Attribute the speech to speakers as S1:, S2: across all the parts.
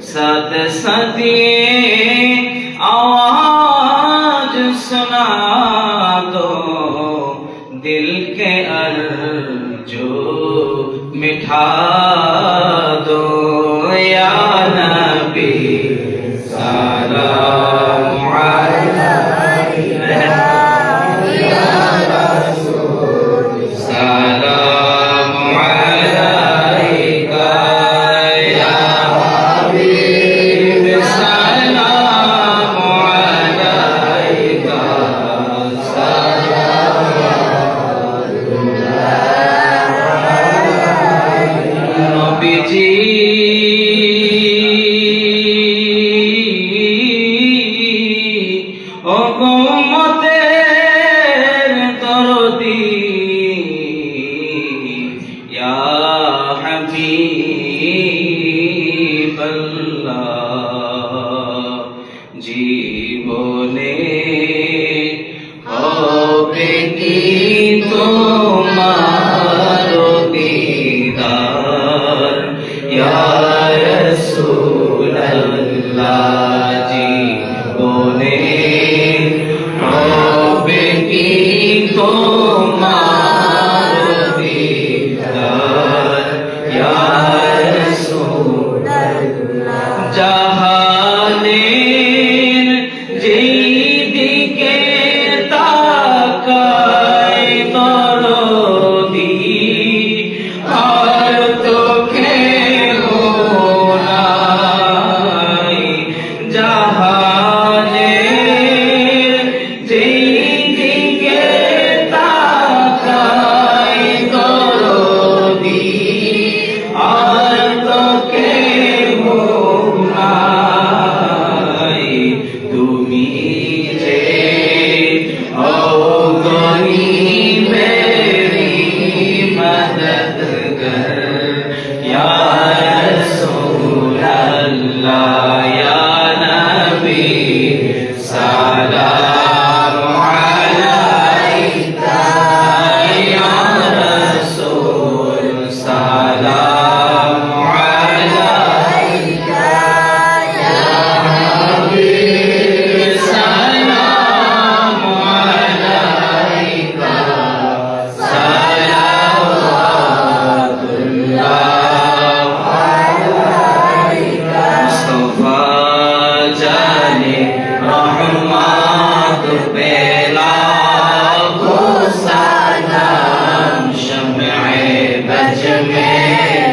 S1: ست ستی آواز سنا دو دل کے ارجو مٹھا Amen.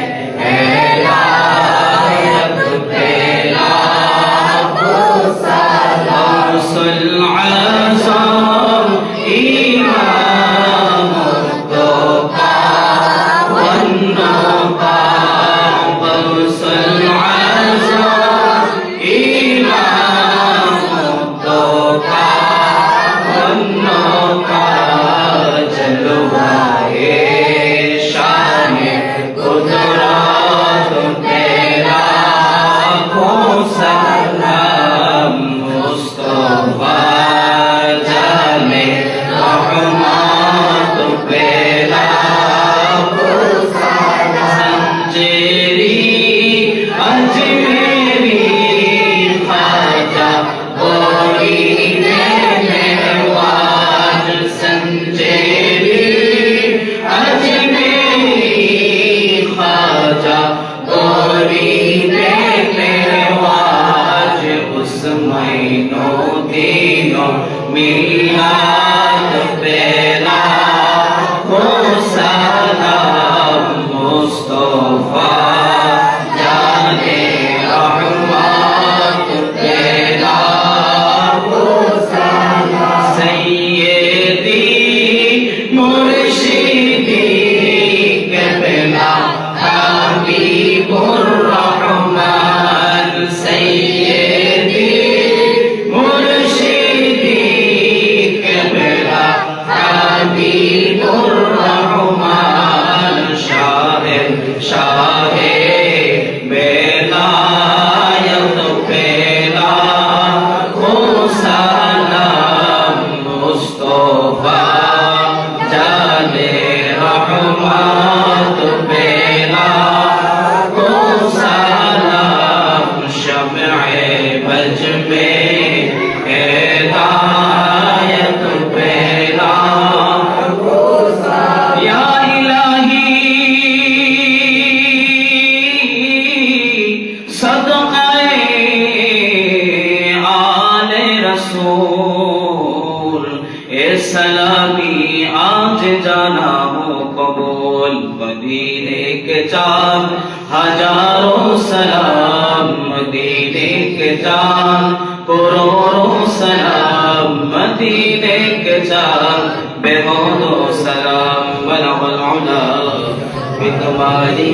S1: رسول، اے سلامی، آج جانا ہو قبول، مدینے کے چار، ہزاروں سلام، مدینے کے چار، کروڑوں سلام، مدینے کے چار بے ہو سلام
S2: بنا بنا بکماری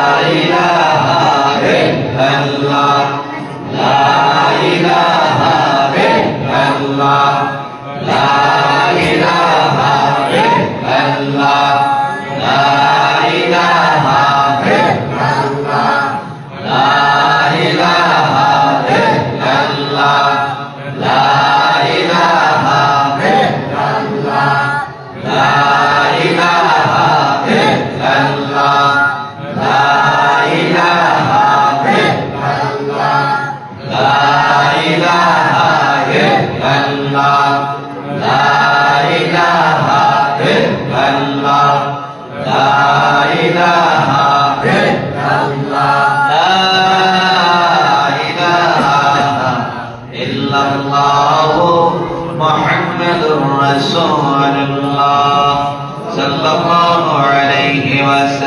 S2: محمد رسول الله صلى الله عليه وسلم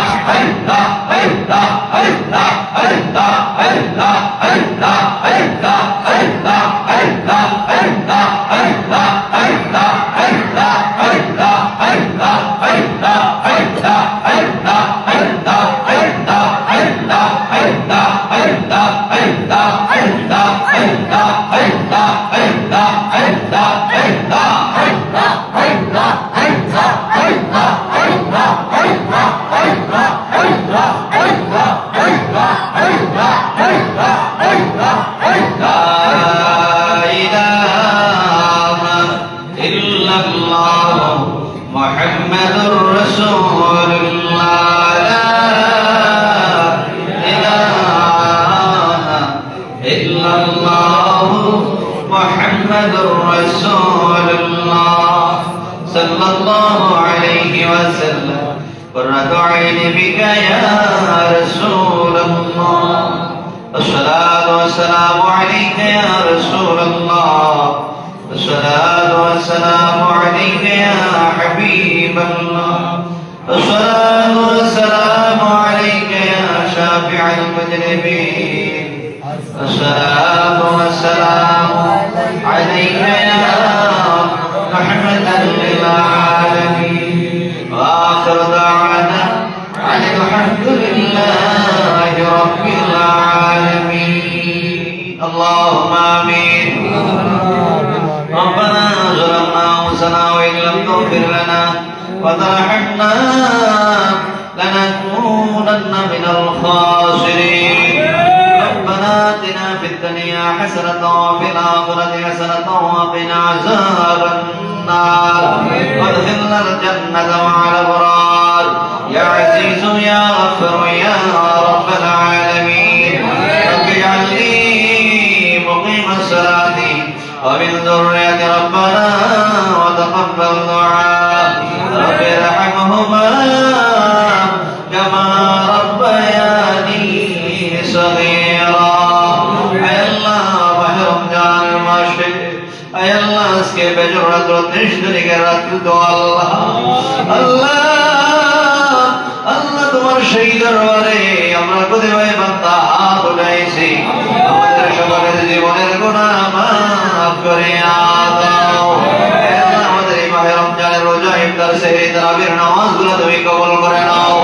S2: عليك يا رسول الله. الصلاة والسلام عليك يا حبيب الله. الصلاة والسلام عليك يا شافع المذنبين الصلاة وإن لم تغفر لنا وترحمنا لنكونن من الخاسرين. ربنا آتنا في الدنيا حسنة وفي الآخرة حسنة وقنا عذاب النار. وادخلنا الجنة مع الأبرار. يا عزيز يا غفر يا رب العالمين. رب اجعلني مقيم الصلاة. ومن ذرية ربنا تقبل رب ارحمهما كما ربياني صغيرا اي الله بحرم جان الماشي اي الله اسكي بجر حضرت نشتري قرات دو الله الله الله তোমার সেই দরবারে আমরা কোথায় বান্দা হাত উঠাইছি আমাদের সবার জীবনের গুণা মাফ করে দাও মাহে রমজানের রোজা ইফতার সেহরি তারাবির নামাজগুলো তুমি কবুল করে নাও।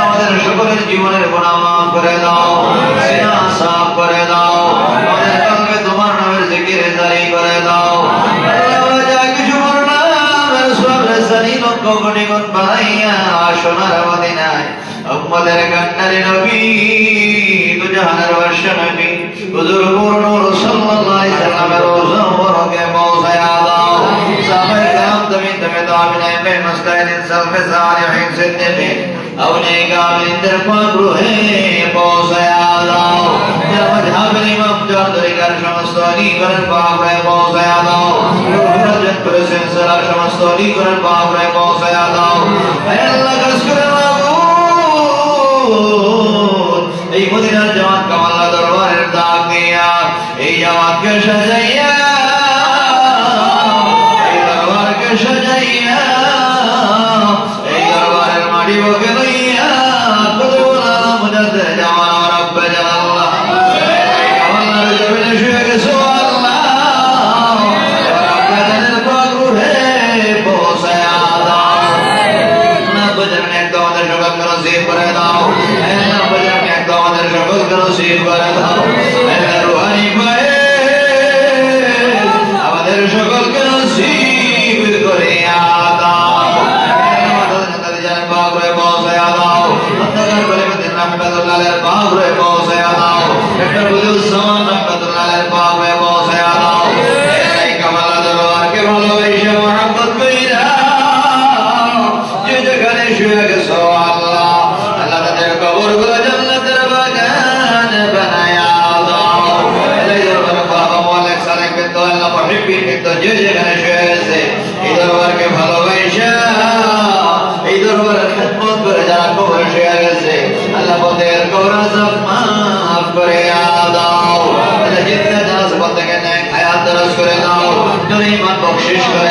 S2: আমাদের সকলের জীবনের গুনাহ মাফ করে দাও। সিনা সাফ করে দাও। আমাদের কলবে তোমার নামের জিকির জারি করে দাও। সোনার মদিনায়। উম্মদের কান্নারে নবী, দুজাহানের বর্ষ নবী হুজুর مقابله به مستعد سلف صالحين صدقين او نقابل درمان روحي بوسع الله لقد حبل مفتوح درگر شمستانی کرن باپ رہ بوسع الله روح جن پر سنسرا شمستانی کرن باپ رہ الله اے اللہ کرس کرن معبود اے جوان کا اللہ ارتاق دیا اے جوان کے شہزیہ সকলকে নসিব করে দাও না আমাদের সকলকে নসিব করে দাও বিদ্য যে যেখানে শুয়ে গেছে এই দরবারকে ভালোবাসা, এই দরবারের খেদমত করে যারা কবরে শুয়ে গেছে, আল্লাহ পথের কবর আযাব মাফ করে দাও। জিন্দা জানাজ পথে হায়াত দরাজ করে দাও তুমি ইমান বকশিস করে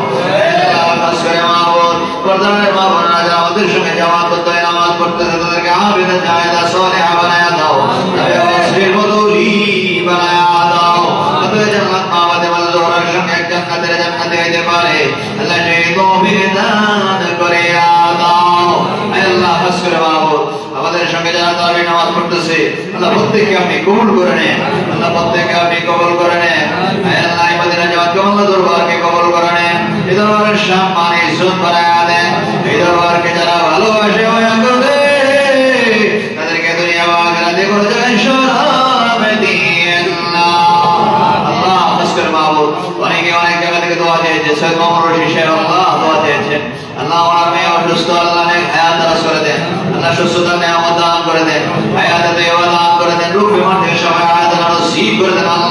S2: প্রধানের মা বোনেরা যারা আমাদের সঙ্গে জামাত হয়, নামাজ পড়তেছে তাদেরকে আবিদা জায়দা সলিহা বানায়া দাও। দাও। আমাদের সঙ্গে যারা তারাবি নামাজ পড়তেছে আল্লাহ প্রত্যেককে আপনি কবুল করে নেন। আল্লাহ প্রত্যেককে আপনি কবুল করে নেন। আল্লাহ মদিনা জামাত কামাল্লা দরবারকে কবুল করে নেন। এই দরবারের সম্মান ইজ্জত বাড়ায়া দেন। দরবারকে যারা ভালোবাসে মায়া করবে তাদেরকে শরম দিয়েন না আল্লাহ অনেক জায়গা থেকে দোয়া দিয়েছে আল্লাহ আল্লাহ আল্লাহ করে দেন। আল্লাহ সুস্থতার নেয়ামত দান করে দেন। হায়াত দেওয়া দান করে দেন। রূপ বিমান সবাই হায়াত নসিব করে দেন। আল্লাহ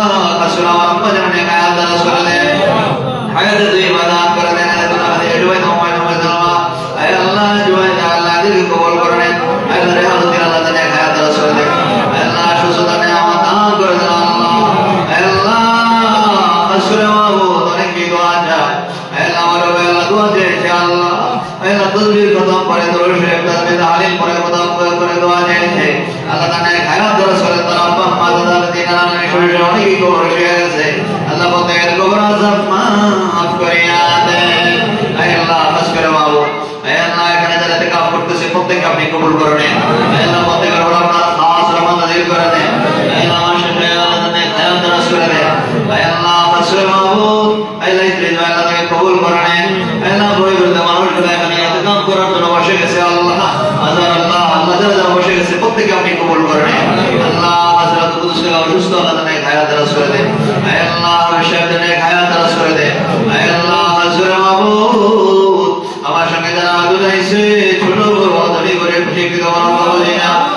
S2: প্রত্যেককে আপনি কবুল করে নেন। আল্লাহ প্রত্যেকের উপর আপনার খাস রহমত নাজিল করে দেন। আল্লাহ আমার শেষে আল্লাহ হায়াত দারাজ করে দেন। আল্লাহ করে মাবো আয় আল্লাহ ইদ্রিস ভাই আল্লাহ তাকে কবুল করে নেন। আল্লাহ বই বলতে মানুষগুলো এখানে ইন্তেকাম করার জন্য বসে গেছে আল্লাহ। আজার আল্লাহ আল্লাহ যারা যারা বসে গেছে হাজরে আমার সঙ্গে যারা আইছে ছোট ধরি করে খুশি কি তোমার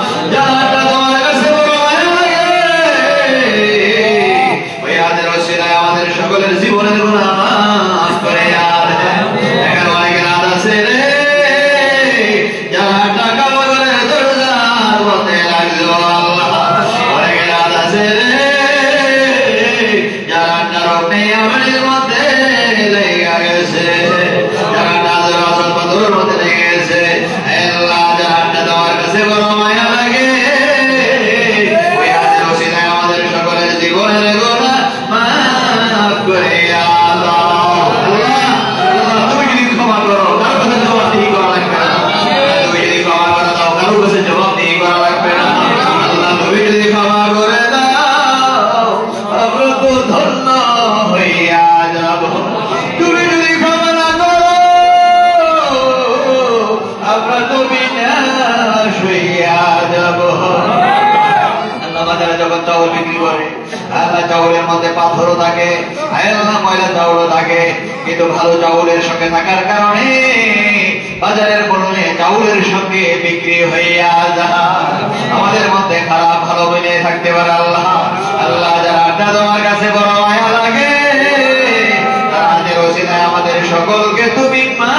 S2: কিন্তু ভালো চাউলের সঙ্গে থাকার কারণে বাজারের বললে চাউলের সঙ্গে বিক্রি হইয়া যায়। আমাদের মধ্যে খারাপ ভালো বলে থাকতে পারে আল্লাহ। আল্লাহ যারা আড্ডা তোমার কাছে বড় মায়া লাগে তাদের ওসিলায় আমাদের সকলকে তুমি মাফ